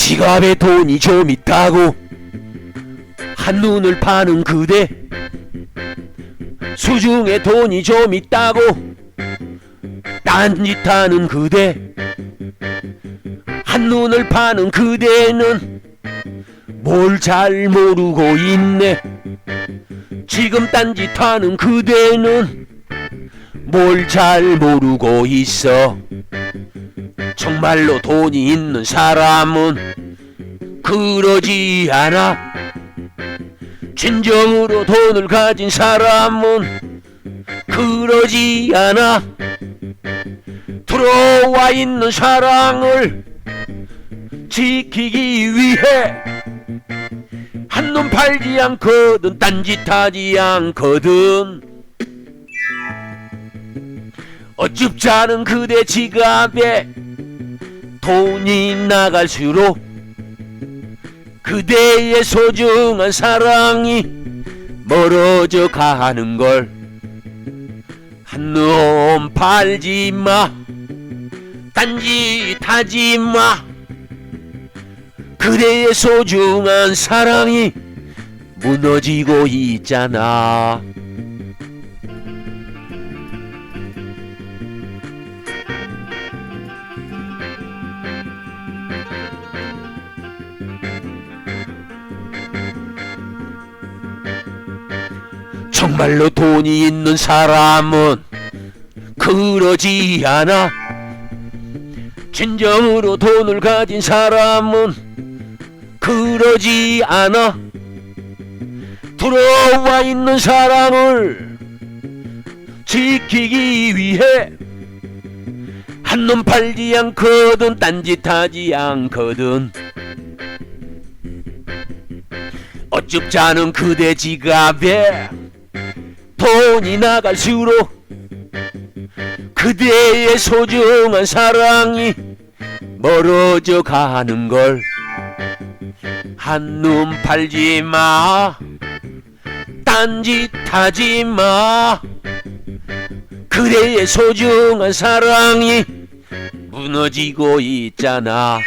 지갑에 돈이 좀 있다고. 한눈을 파는 그대. 수중에 돈이 좀 있다고. 딴짓하는 그대. 한눈을 파는 그대는 뭘 잘 모르고 있네. 지금 딴짓하는 그대는 뭘 잘 모르고 있어 정말로 돈이 있는 사람은 그러지 않아. 진정으로 돈을 가진 사람은 그러지 않아. 들어와 있는 사랑을 지키기 위해 한눈 팔지 않거든 딴짓하지 않거든. 어줍지 않은 그대 지갑에 돈이 나갈수록 그대의 소중한 사랑이 멀어져 가는 걸 한눈 팔지 마 딴짓하지 마. 그대의 소중한 사랑이 무너지고 있잖아 정말로 돈이 있는 사람은 그러지 않아. 진정으로 돈을 가진 사람은 그러지 않아. 들어와 있는 사랑을 지키기 위해 한눈 팔지 않거든 딴짓하지 않거든. 않은 그대 지갑에 돈이 나갈수록 그대의 소중한 사랑이 멀어져 가는 걸 한눈 팔지 마 딴짓 하지 마. 그대의 소중한 사랑이 무너지고 있잖아